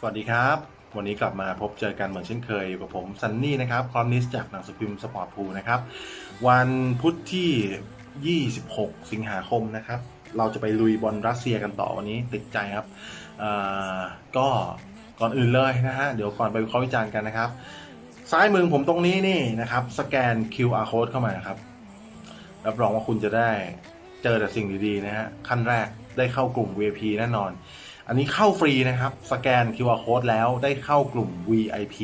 สวัสดีครับ วันนี้กลับมาพบเจอกันเหมือนเช่นเคยกับผมซันนี่นะครับคอมนิสจากหนังสือพิมพ์สปอร์ตพูนะครับ วันพุธที่ 26 สิงหาคมนะครับ เราจะไปลุยบอลรัสเซียกันต่อวันนี้ติดใจครับก็ก่อนอื่นเลยนะฮะ เดี๋ยวก่อนไปวิเคราะห์วิจารณ์กันนะครับ ซ้ายมือผมตรงนี้นี่นะครับ สแกน QR code เข้ามาครับรับรองว่าคุณจะได้เจอแต่สิ่งดีๆนะฮะขั้นแรกได้เข้ากลุ่ม VIP แน่นอน อันนี้เข้าฟรีนะครับ สแกน QR code แล้วได้เข้ากลุ่ม VIP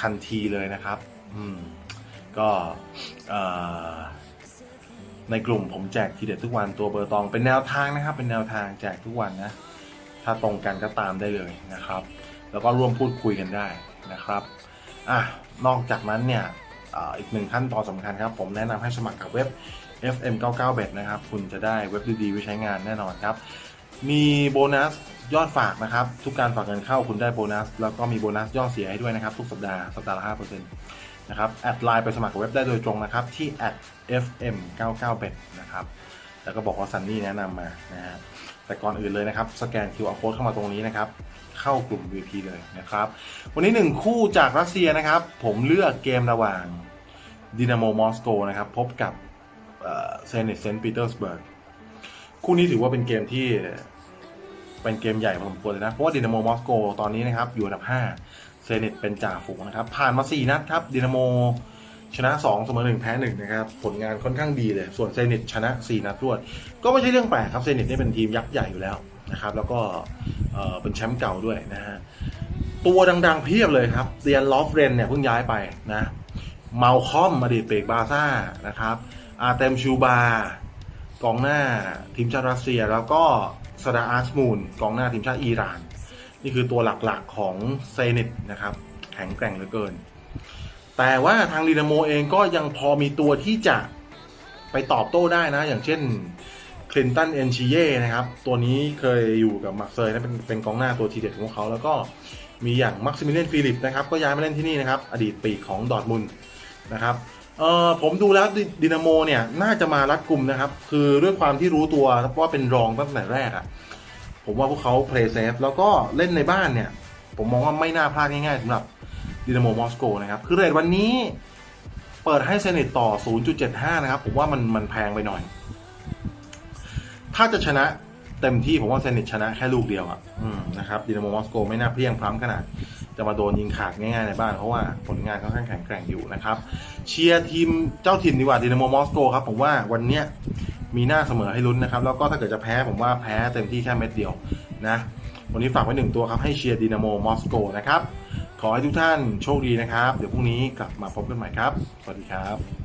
ทันทีเลยนะครับ อืม ก็ในกลุ่มผมแจกทีเด็ดทุกวันตัวเบอร์ตองเป็นแนวทางนะครับ เป็นแนวทางแจกทุกวันนะ ถ้าตรงกันก็ตามได้เลยนะครับ แล้วก็ร่วมพูดคุยกันได้นะครับอะนอกจากนั้นเนี่ยอีกหนึ่งขั้นตอนสำคัญครับ ผมแนะนำให้สมัครกับเว็บ FM99bet นะครับ คุณจะได้เว็บดีๆไว้ใช้งานแน่นอนครับ มีโบนัสยอดฝากนะครับ ทุกการฝากเงินเข้าคุณได้โบนัส แล้วก็มีโบนัสยอดเสียให้ด้วยนะครับ ทุกสัปดาห์สัปดาห์ละ5%นะครับแอดไลน์ไปสมัครกับเว็บได้โดยตรงนะครับ ที่ @fm99bet นะครับแล้วก็บอกว่าซันนี่แนะนำมานะฮะแต่ก่อนอื่นเลยนะครับ สแกน QR code เข้ามาตรงนี้นะครับ เข้ากลุ่ม VP เลยนะครับ วันนี้หนึ่งคู่จากรัสเซียนะครับ ผมเลือกเกมระหว่างดินาโมมอสโกนะครับ พบกับเซน i ตเซนต์ปีเตอร์สเบิร์กคู่นี้ถือว่าเป็นเกมที่ เป็นเกมใหญ่พอสมควรเลยนะ เพราะว่าดินาโมมอสโกตอนนี้นะครับ อยู่อันดับ 5 เซเนตเป็นจ่าฝูงนะครับ ผ่านมา 4 นัดครับดินาโมชนะ 2 เสมอ 1 แพ้ 1 นะครับ ผลงานค่อนข้างดีเลย ส่วนเซเนตชนะ 4 นัดรวด ก็ไม่ใช่เรื่องแปลกครับเซเนตนี่เป็นทีมยักษ์ใหญ่อยู่แล้วนะครับ แล้วก็เเป็นแชมป์เก่าด้วยนะฮะ ตัวดังๆเพียบเลยครับเดียนลอฟเรนเนี่ยเพิ่งย้ายไปนะเมาคอมอดีตเปกบาซ่านะครับอาเตมชูบากองหน้าทีมชาติรัสเซียแล้วก็ ซาดาอาสมูนกองหน้าทีมชาติอิหร่าน นี่คือตัวหลักๆของเซนิตนะครับ แข็งแกร่งเหลือเกิน แต่ว่าทางดีนาโมเองก็ยังพอมีตัวที่จะไปตอบโต้ได้นะ อย่างเช่นคลินตันเอนชิเย่นะครับ ตัวนี้เคยอยู่กับมักเซยนะเป็นเป็นกองหน้าตัวทีเด็ดของเขาแล้วก็มีอย่างมักซิมิเลียนฟิลิปนะครับ ก็ย้ายมาเล่นที่นี่นะครับ อดีตปีกของดอร์ทมุนนะครับ เออผมดูแล้วดินาโมเนี่ยน่าจะมารัดกลุ่มนะครับ คือด้วยความที่รู้ตัวว่าเป็นรองตั้งแต่แรกอะ่ะผมว่าพวกเขาเพลย์เซฟแล้วก็เล่นในบ้านเนี่ย ผมมองว่าไม่น่าพลาดง่ายๆสำหรับดินาโมมอสโกนะครับ คือเรทวันนี้เปิดให้เซนิตต่อ 0.75 นะครับ ผมว่ามันมันแพงไปหน่อย ถ้าจะชนะเต็มที่ผมว่าเซนิตชนะแค่ลูกเดียวอะนะครับดินาโมมอสโกไม่น่าเพียงพล้ำขนาด จะมาโดนยิงขาดง่ายๆในบ้านเพราะว่าผลงานค่อนข้างแข็งแกร่งอยู่นะครับ เชียร์ทีมเจ้าถิ่นดีกว่าดินาโมมอสโกครับผมว่าวันเนี้ยมีหน้าเสมอให้ลุ้นนะครับ แล้วก็ถ้าเกิดจะแพ้ผมว่าแพ้เต็มที่แค่เม็ดเดียวนะวันนี้ฝากไว้หนึ่งตัวครับให้เชียร์ดินาโมมอสโกนะครับขอให้ทุกท่านโชคดีนะครับ เดี๋ยวพรุ่งนี้กลับมาพบกันใหม่ครับ สวัสดีครับ